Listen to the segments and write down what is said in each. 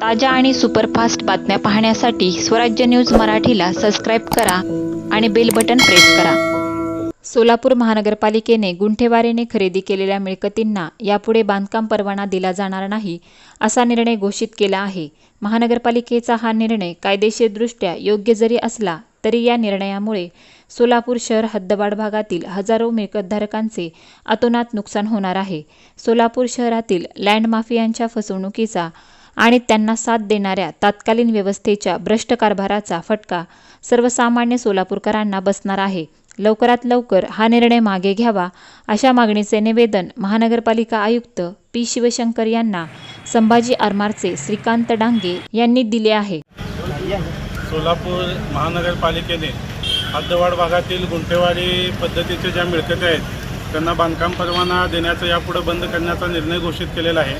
ताज्या आणि सुपरफास्ट बातम्या पाहण्यासाठी स्वराज्य न्यूज मराठीला सबस्क्राईब करा आणि बेल बटन प्रेस करा. सोलापूर महानगरपालिकेने गुंठेवारीने खरेदी केलेल्या मिळकतींना यापुढे बांधकाम परवाना दिला जाणार नाही असा निर्णय घोषित केला आहे. महानगरपालिकेचा हा निर्णय कायदेशीरदृष्ट्या योग्य जरी असला तरी या निर्णयामुळे सोलापूर शहर हद्दवाढ भागातील हजारो मिळकतधारकांचे अतोनात नुकसान होणार आहे. सोलापूर शहरातील लँड माफियांच्या फसवणुकीचा आणि त्यांना साथ देणाऱ्या तात्कालीन व्यवस्थेच्या भ्रष्ट कारभाराचा फटका सर्वसामान्य सोलापूरकरांना बसणार आहे. लवकरात लवकर हा निर्णय मागे घ्यावा अशा मागणीचे निवेदन महानगरपालिका आयुक्त पी शिवशंकर यांना संभाजी आरमारचे श्रीकांत डांगे यांनी दिले आहे. सोलापूर महानगरपालिकेने हद्दवाड भागातील गुंठेवारी पद्धतीचे ज्या मिळकती आहेत त्यांना बांधकाम परवाना देण्याचा यापुढे बंद करण्याचा निर्णय घोषित केलेला आहे.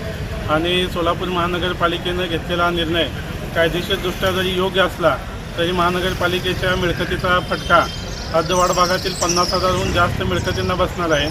आणि सोलापूर महानगरपालिकेनं घेतलेला निर्णय कायदेशीरदृष्ट्या जरी योग्य असला तरी महानगरपालिकेच्या मिळकतीचा फटका हद्दवाढ भागातील पन्नास हजारहून जास्त मिळकतींना बसणार आहे.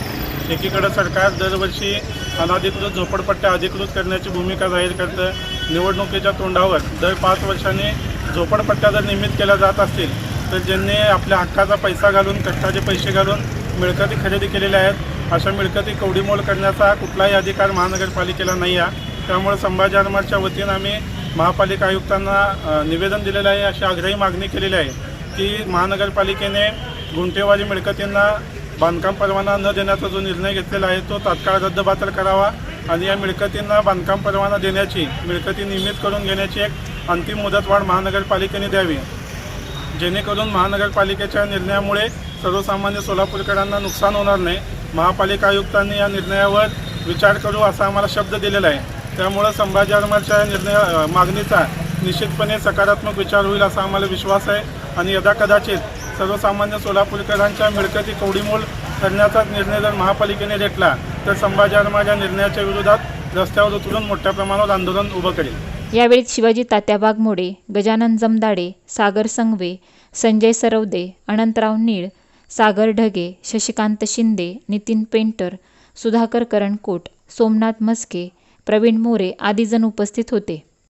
एकीकडं सरकार दरवर्षी अनाधिकृत झोपडपट्ट्या अधिकृत करण्याची भूमिका जाहीर करतं. निवडणुकीच्या तोंडावर दर पाच वर्षांनी झोपडपट्ट्या जर निर्मित केल्या जात असतील तर ज्यांनी आपल्या हक्काचा पैसा घालून कष्टाचे पैसे घालून मिळकती खरेदी केलेल्या आहेत. अशा मिळकती कवडीमोल करण्याचा कुठलाही अधिकार महानगरपालिकेला नाही आहे त्यामुळे संभाजी आरमारच्या वतीनं आम्ही महापालिका आयुक्तांना निवेदन दिलेलं आहे. अशी आग्रही मागणी केलेली आहे की महानगरपालिकेने गुंठेवारी मिळकतींना बांधकाम परवाना न देण्याचा जो निर्णय घेतलेला आहे तो तात्काळ रद्दबातल करावा आणि या मिळकतींना बांधकाम परवाना देण्याची मिळकती नियमित करून घेण्याची एक अंतिम मुदतवाढ महानगरपालिकेने द्यावी. जेणेकरून महानगरपालिकेच्या निर्णयामुळे सर्वसामान्य सोलापूरकरांना नुकसान होणार नाही. महापालिका आयुक्तांनी या निर्णयावर विचार करू असा आम्हाला शब्द दिलेला आहे. त्यामुळं संभाजी आरमारच्या निर्णय मागणीचा निश्चितपणे सकारात्मक विचार होईल असा आम्हाला विश्वास आहे. आणि यदा कदाचित सर्वसामान्य सोलापूरकरांच्या मिळकती कवडीमोल करण्याचा निर्णय जर महापालिकेने घेतला तर संभाजी आरमार या निर्णयाच्या विरोधात रस्त्यावर उतरून मोठ्या प्रमाणावर आंदोलन उभं करेल. यावेळी शिवाजी तात्या मोडे गजानन जमदाडे सागर संगवे संजय सरवदे अनंतराव नीळ सागर ढगे शशिकांत शिंदे नितीन पेंटर सुधाकर करणकोट सोमनाथ मस्के प्रवीण मोरे आदी जण उपस्थित होते.